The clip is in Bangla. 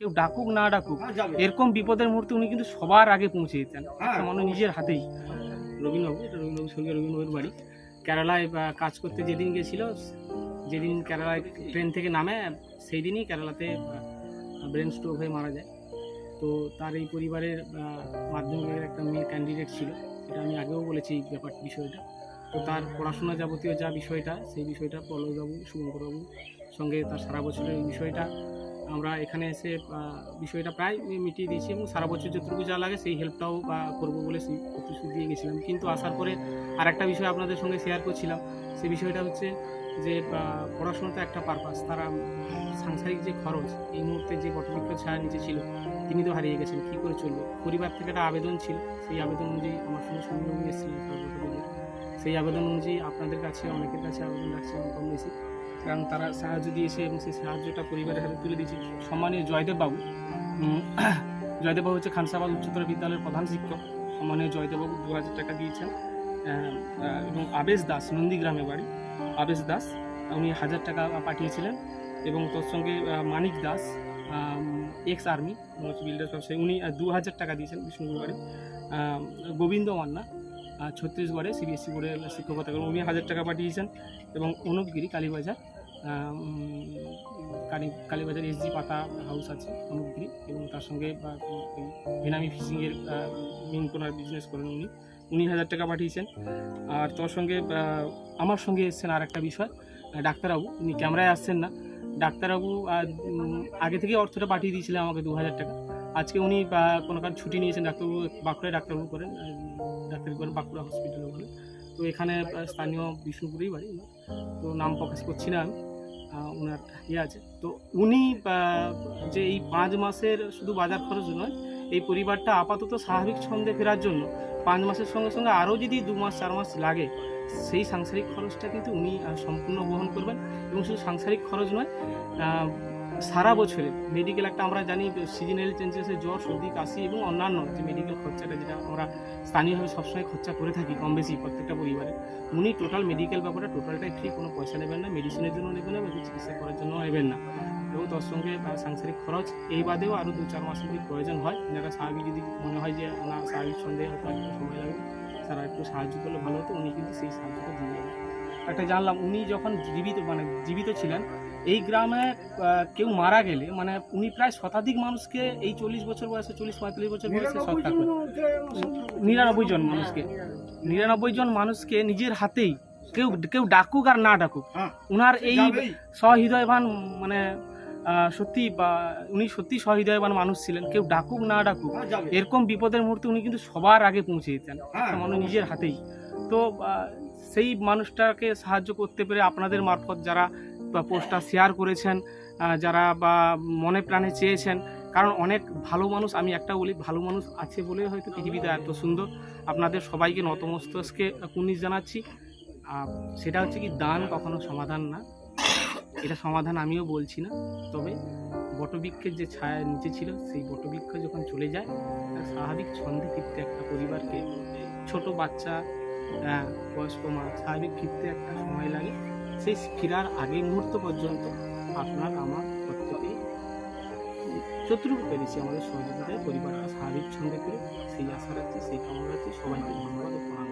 কেউ ডাকুক না ডাকুক এরকম বিপদের মুহূর্তে উনি কিন্তু সবার আগে পৌঁছে দিতেন একটা মানুষ নিজের হাতেই। রবীন্দ্রবাবু এটা রবীন্দ্রবাবু স্বর্গীয় রবীন্দ্রবাবুর বাড়ি। কেরালায় কাজ করতে যেদিন গেছিল যেদিন কেরালায় ট্রেন থেকে নামে সেই দিনই কেরালাতে ব্রেন স্ট্রোক হয়ে মারা যায়। তো তার এই পরিবারের মাধ্যমিকের একটা মেয়ে ক্যান্ডিডেট ছিল। এটা আমি আগেও বলেছি এই ব্যাপার বিষয়টা। তো তার পড়াশোনা যাবতীয় যা বিষয়টা সেই বিষয়টা পল্লববাবু শুভঙ্করবাবু সঙ্গে তার সারা বছরের এই বিষয়টা আমরা এখানে এসে বিষয়টা প্রায় মিটিয়ে দিয়েছি এবং সারা বছর যতটুকু যা লাগে সেই হেল্পটাও করব বলে সেই প্রতিশ্রুতি দিয়ে গেছিলাম। কিন্তু আসার পরে আর একটা বিষয় আপনাদের সঙ্গে শেয়ার করছিলাম। সে বিষয়টা হচ্ছে যে পড়াশোনা তো একটা পারপাস তারা সাংসারিক যে খরচ, এই মুহূর্তে যে বটবৃক্ষ ছায়া নিচে ছিল, তিনি তো হারিয়ে গেছেন। কী করে চলবে? পরিবার থেকে একটা আবেদন ছিল, সেই আবেদন অনুযায়ী আমার সঙ্গে সঙ্গে এসেছিলেন। সেই আবেদন অনুযায়ী আপনাদের কাছে, অনেকের কাছে আবেদন রাখছিলাম কম বেশি। কারণ তারা সাহায্য দিয়েছে এবং সেই সাহায্যটা পরিবারের হাতে তুলে দিয়েছে। সম্মানীয় জয়দেব বাবু জয়দেব বাবু হচ্ছে খানসাবাদ উচ্চতর বিদ্যালয়ের প্রধান শিক্ষক। সম্মানীয় জয়দেব বাবু দু হাজার টাকা দিয়েছেন। এবং আবেশ দাস, নন্দীগ্রামে বাড়ি। আবেশ দাস, উনি হাজার টাকা পাঠিয়েছিলেন এবং তোর সঙ্গে Manik Das ex army builders ব্যবসায়ী উনি দু হাজার টাকা দিয়েছেন বিষ্ণুপুর বাড়ি। গোবিন্দ মান্না ছত্তিশগড়ে সিবিএসসি বোর্ডে শিক্ষকতা করেন উনি হাজার টাকা পাঠিয়েছেন এবং অনুপগিরি কালীবাজার কালী, কালীবাজার এসজি পাতা হাউস আছে অনুপগিরি এবং তার সঙ্গে বেনামি ফিশিংয়ের মিন কোনার বিজনেস করেন উনি। উনি হাজার টাকা পাঠিয়েছেন। আর তোর সঙ্গে আমার সঙ্গে এসেছেন আর একটা বিষয় ডাক্তারবাবু। উনি ক্যামেরায় আসছেন না। ডাক্তারবাবু আগে থেকে অর্থটা পাঠিয়ে দিয়েছিলেন আমাকে দু হাজার টাকা। আজকে উনি কোনো কাজ ছুটি নিয়েছেন, ডাক্তারবাবু, বাঁকুড়ায় ডাক্তারবাবু করেন। ডাক্তারি করেন বাঁকুড়া হসপিটালে বলে। তো এখানে স্থানীয় বিষ্ণুপুরেই বাড়ি তো নাম প্রকাশ করছি না আমি। ওনার ইয়ে আছে। তো উনি যে এই পাঁচ মাসের শুধু বাজার খরচ নয়, এই পরিবারটা আপাতত স্বাভাবিক ছন্দে ফেরার জন্য পাঁচ মাসের সঙ্গে সঙ্গে আরও যদি দু মাস, চার মাস লাগে, সেই সাংসারিক খরচটা কিন্তু উনি সম্পূর্ণ বহন করবেন। এবং শুধু সাংসারিক খরচ নয় সারা বছরে মেডিকেল একটা আমরা জানি সিজনাল চেঞ্জেসে জ্বর, সর্দি, কাশি এবং অন্যান্য যে মেডিকেল খরচাটা যেটা আমরা স্থানীয়ভাবে সবসময় খরচা করে থাকি কম বেশি প্রত্যেকটা পরিবারে, উনি টোটাল মেডিকেল ব্যাপারে টোটালটাই ফ্রি কোনো পয়সা নেবেন না মেডিসিনের জন্য নেবেন না বা চিকিৎসা করার জন্য নেবেন না। এবং তার সঙ্গে সাংসারিক খরচ, এই বাদেও আরও দু চার মাসের যদি প্রয়োজন হয়, যারা স্বাভাবিক যদি মনে হয় যে না, স্বাভাবিক সন্দেহে হয়তো সময় লাগবে, তারা একটু সাহায্য করলে ভালো হতো, উনি কিন্তু সেই সাহায্যটা দিয়ে যাবেন একটা জানলাম উনি যখন জীবিত মানে জীবিত ছিলেন এই গ্রামে কেউ মারা গেলে মানে উনি প্রায় শতাধিক মানুষকে এই চল্লিশ বছর বয়সে চল্লিশ পঁয়তাল্লিশ বছর বয়সে সৎকার করেন নিরানব্বই জন মানুষকে। নিরানব্বই জন মানুষকে নিজের হাতেই কেউ কেউ ডাকুক আর না ডাকুক হ্যাঁ। ওনার এই সহৃদয়বান মানে সত্যি বা উনি সত্যি সহৃদয়বান মানুষ ছিলেন কেউ ডাকুক না ডাকুক এরকম বিপদের মুহূর্তে উনি কিন্তু সবার আগে পৌঁছে দিতেন একটা মানুষ নিজের হাতেই। তো সেই মানুষটাকে সাহায্য করতে পেরে আপনাদের মারফত যারা পোস্টটা শেয়ার করেছেন যারা বা মনে প্রাণে চেয়েছেন, কারণ অনেক ভালো মানুষ, আমি একটা বলি, ভালো মানুষ আছে বলে হয়তো পৃথিবীতে এত সুন্দর। আপনাদের সবাইকে নতমস্তকে কুর্নিশ জানাচ্ছি। সেটা হচ্ছে কি, দান কখনো সমাধান না। এটা সমাধান আমিও বলছি না, তবে বটবৃক্ষের যে ছায়া নিচে ছিল, সেই বটবৃক্ষ যখন চলে যায় স্বাভাবিক ছন্দে ফিরতে একটা পরিবারকে, ছোট বাচ্চা বয়স্ক মা, স্বাভাবিক ফিরতে একটা সময় লাগে। সেই ফেরার আগে মুহূর্ত পর্যন্ত আপনার আমার প্রত্যেকেই যতটুকু পেরেছি আমাদের সহযোগিতায় পরিবারটা স্বাভাবিক ছন্দে ফিরে, সেই আশা রাখছি, সেই কামনা রাখছি, সবাইকে ধন্যবাদ প্রণাম।